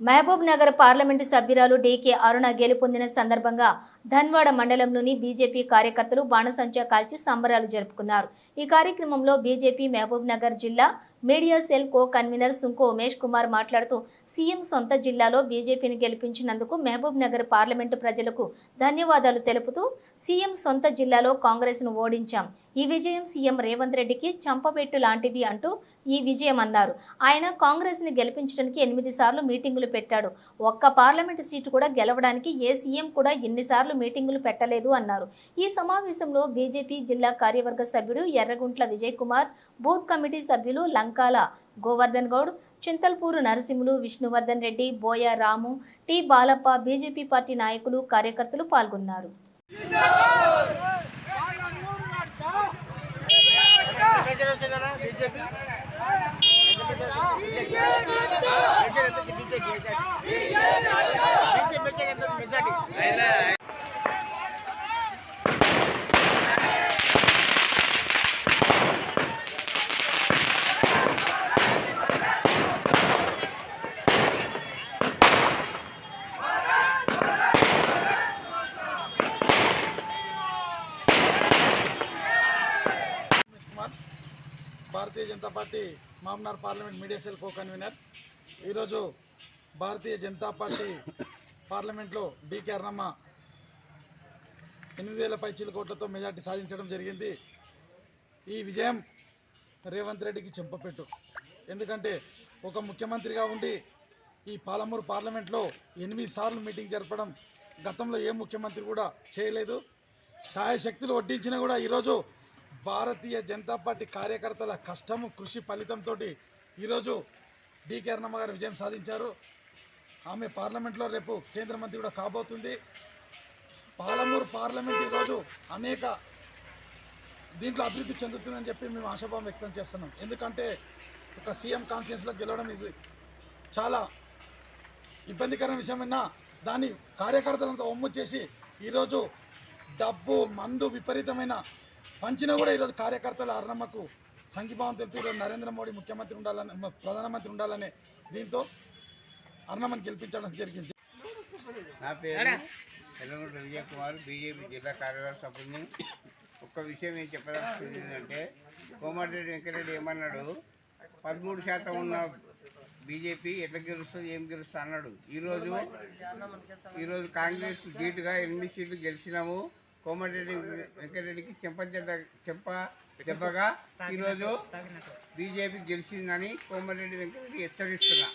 Mahabub Nagar parliament సభ్యురాలు DK Aruna గెలుపొందిన సందర్భంగా ధన్వాడ మండలంలోని బీజేపీ కార్యకర్తలు బాణసంచా కాల్చి సంబరాలు జరుపుకున్నారు. ఈ కార్యక్రమంలో బీజేపీ మహబూబ్ నగర్ జిల్లా media cell co convener Sunko Umesh Kumar మాట్లాడుతూ సీఎం సొంత జిల్లాలో బీజేపీని గెలిపించినందుకు మహబూబ్ నగర్ పార్లమెంటు ప్రజలకు ధన్యవాదాలు తెలుపుతూ సీఎం సొంత జిల్లాలో కాంగ్రెస్ను ఓడించాం. ఈ విజయం సీఎం రేవంత్ రెడ్డికి చంపబెట్టు లాంటిది అంటూ ఈ విజయం అన్నారు. ఆయన కాంగ్రెస్ని గెలిపించడానికి ఎనిమిది సార్లు మీటింగులు పెట్టాడు. ఒక్క పార్లమెంటు సీటు కూడా గెలవడానికి ఏ సీఎం కూడా ఎన్నిసార్లు మీటింగులు పెట్టలేదు అన్నారు. ఈ సమావేశంలో బీజేపీ జిల్లా కార్యవర్గ సభ్యుడు ఎర్రగుంట్ల విజయ్ కుమార్ బూత్ కమిటీ సభ్యులు Lankala Govardhan Goud Chintalpur Narasimhulu Vishnuvardhan Reddy Boya Ramu T Balappa BJP party నాయకులు కార్యకర్తలు పాల్గొన్నారు. Bharatiya Janata party మామనార్ parliament media cell co convener ఈరోజు భారతీయ జనతా పార్టీ పార్లమెంట్లో డీకే అర్ణమ్మ ఎనిమిది వేల పైచీల కోట్లతో మెజార్టీ సాధించడం జరిగింది. ఈ విజయం రేవంత్ రెడ్డికి చెంపపెట్టు. ఎందుకంటే ఒక ముఖ్యమంత్రిగా ఉండి ఈ పాలమూరు పార్లమెంట్లో ఎనిమిది సార్లు మీటింగ్ జరపడం గతంలో ఏ ముఖ్యమంత్రి కూడా చేయలేదు. సాయశక్తులు వడ్డించినా కూడా ఈరోజు భారతీయ జనతా పార్టీ కార్యకర్తల కష్టము కృషి ఫలితంతో ఈరోజు డికే అర్ణమ్మ గారు విజయం సాధించారు. ఆమె పార్లమెంట్లో రేపు కేంద్ర మంత్రి కూడా కాబోతుంది. పాలమూరు పార్లమెంట్ ఈరోజు అనేక దీంట్లో అభివృద్ధి చెందుతుందని చెప్పి మేము ఆశాభావం వ్యక్తం చేస్తున్నాం. ఎందుకంటే ఒక సీఎం కాన్ఫిడెన్స్లో గెలవడం ఇది చాలా ఇబ్బందికరమైన విషయమైనా దాన్ని కార్యకర్తలంతా ఒమ్ము చేసి ఈరోజు డబ్బు మందు విపరీతమైన పంచినా కూడా ఈరోజు కార్యకర్తలు అర్ణమ్మకు సంఘీభావం తెలిపి నరేంద్ర మోడీ ముఖ్యమంత్రి ఉండాలని ప్రధానమంత్రి ఉండాలనే దీంతో అర్ణమ్మని గెలిపించడం జరిగింది. నా పేరు ఎల్లగుంట విజయ్ కుమార్ బీజేపీ జిల్లా కార్యవర్గ సభ్యుని ఒక్క విషయం ఏం చెప్పాల్సింది ఏంటంటే కోమటిరెడ్డి వెంకటరెడ్డి ఏమన్నాడు? పదమూడు శాతం ఉన్న బీజేపీ ఎట్లా గెలుస్తుంది ఏం గెలుస్తుంది అన్నాడు. ఈరోజు ఈరోజు కాంగ్రెస్ ధీటుగా ఎనిమిది సీట్లు గెలిచినాము. కోమటిరెడ్డి వెంకటరెడ్డికి చెంప చెడ్డ చెంప దెబ్బగా ఈరోజు బీజేపీ గెలిచిందని కోమటిరెడ్డి వెంకటరెడ్డి హెచ్చరిస్తున్నా